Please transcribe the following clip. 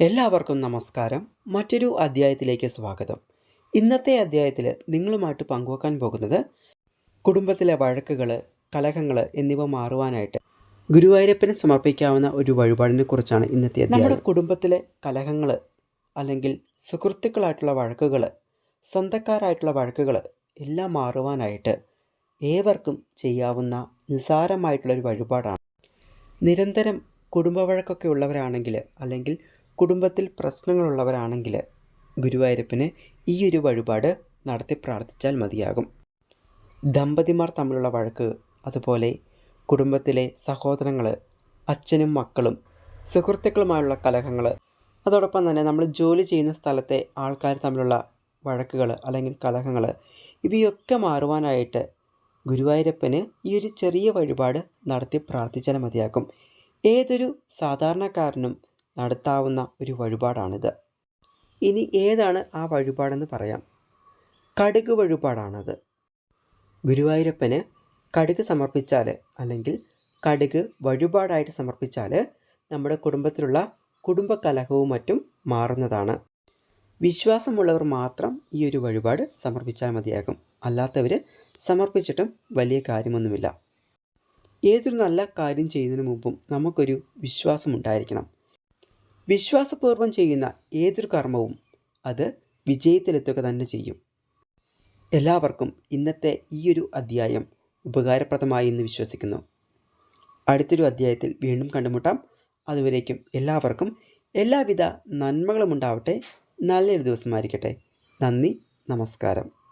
എല്ലാവർക്കും നമസ്കാരം. മറ്റൊരു അധ്യായത്തിലേക്ക് സ്വാഗതം. ഇന്നത്തെ അധ്യായത്തിൽ നിങ്ങളുമായിട്ട് പങ്കുവെക്കാൻ പോകുന്നത് കുടുംബത്തിലെ വഴക്കുകൾ കലഹങ്ങൾ എന്നിവ മാറുവാനായിട്ട് ഗുരുവായൂരപ്പന് സമർപ്പിക്കാവുന്ന ഒരു വഴിപാടിനെ കുറിച്ചാണ് ഇന്നത്തെ നമ്മുടെ കുടുംബത്തിലെ കലഹങ്ങൾ അല്ലെങ്കിൽ സുഹൃത്തുക്കളായിട്ടുള്ള വഴക്കുകൾ സ്വന്തക്കാരായിട്ടുള്ള വഴക്കുകൾ എല്ലാം മാറുവാനായിട്ട് ഏവർക്കും ചെയ്യാവുന്ന നിസ്സാരമായിട്ടുള്ളൊരു വഴിപാടാണ്. നിരന്തരം കുടുംബ വഴക്കൊക്കെ ഉള്ളവരാണെങ്കിൽ അല്ലെങ്കിൽ കുടുംബത്തിൽ പ്രശ്നങ്ങളുള്ളവരാണെങ്കിൽ ഗുരുവായൂരപ്പന് ഈ ഒരു വഴിപാട് നടത്തി പ്രാർത്ഥിച്ചാൽ മതിയാകും. ദമ്പതിമാർ തമ്മിലുള്ള വഴക്ക് അതുപോലെ കുടുംബത്തിലെ സഹോദരങ്ങൾ അച്ഛനും മക്കളും സുഹൃത്തുക്കളുമായുള്ള കലഹങ്ങൾ അതോടൊപ്പം തന്നെ നമ്മൾ ജോലി ചെയ്യുന്ന സ്ഥലത്തെ ആൾക്കാർ തമ്മിലുള്ള വഴക്കുകൾ അല്ലെങ്കിൽ കലഹങ്ങൾ ഇവയൊക്കെ മാറുവാനായിട്ട് ഗുരുവായൂരപ്പന് ഈ ഒരു ചെറിയ വഴിപാട് നടത്തി പ്രാർത്ഥിച്ചാൽ മതിയാക്കും ഏതൊരു സാധാരണക്കാരനും നടത്താവുന്ന ഒരു വഴിപാടാണിത്. ഇനി ഏതാണ് ആ വഴിപാടെന്ന് പറയാം. കടുക് വഴിപാടാണത്. ഗുരുവായൂരപ്പന് കടുക് സമർപ്പിച്ചാൽ അല്ലെങ്കിൽ കടുക് വഴിപാടായിട്ട് സമർപ്പിച്ചാൽ നമ്മുടെ കുടുംബത്തിലുള്ള കുടുംബകലഹവും മറ്റും മാറുന്നതാണ്. വിശ്വാസമുള്ളവർ മാത്രം ഈ ഒരു വഴിപാട് സമർപ്പിച്ചാൽ മതിയാകും. അല്ലാത്തവർ സമർപ്പിച്ചിട്ടും വലിയ കാര്യമൊന്നുമില്ല. ഏതൊരു നല്ല കാര്യം ചെയ്യുന്നതിന് മുമ്പും നമുക്കൊരു വിശ്വാസമുണ്ടായിരിക്കണം വിശ്വാസപൂർവം ചെയ്യുന്ന ഏതൊരു കർമ്മവും അത് വിജയത്തിലെത്തുക തന്നെ ചെയ്യും. എല്ലാവർക്കും ഇന്നത്തെ ഈ ഒരു അധ്യായം ഉപകാരപ്രദമായി എന്ന് വിശ്വസിക്കുന്നു. അടുത്തൊരു അധ്യായത്തിൽ വീണ്ടും കണ്ടുമുട്ടാം. അതുവരേക്കും എല്ലാവർക്കും എല്ലാവിധ നന്മകളും ഉണ്ടാവട്ടെ നല്ലൊരു ദിവസമായിരിക്കട്ടെ. നന്ദി നമസ്കാരം.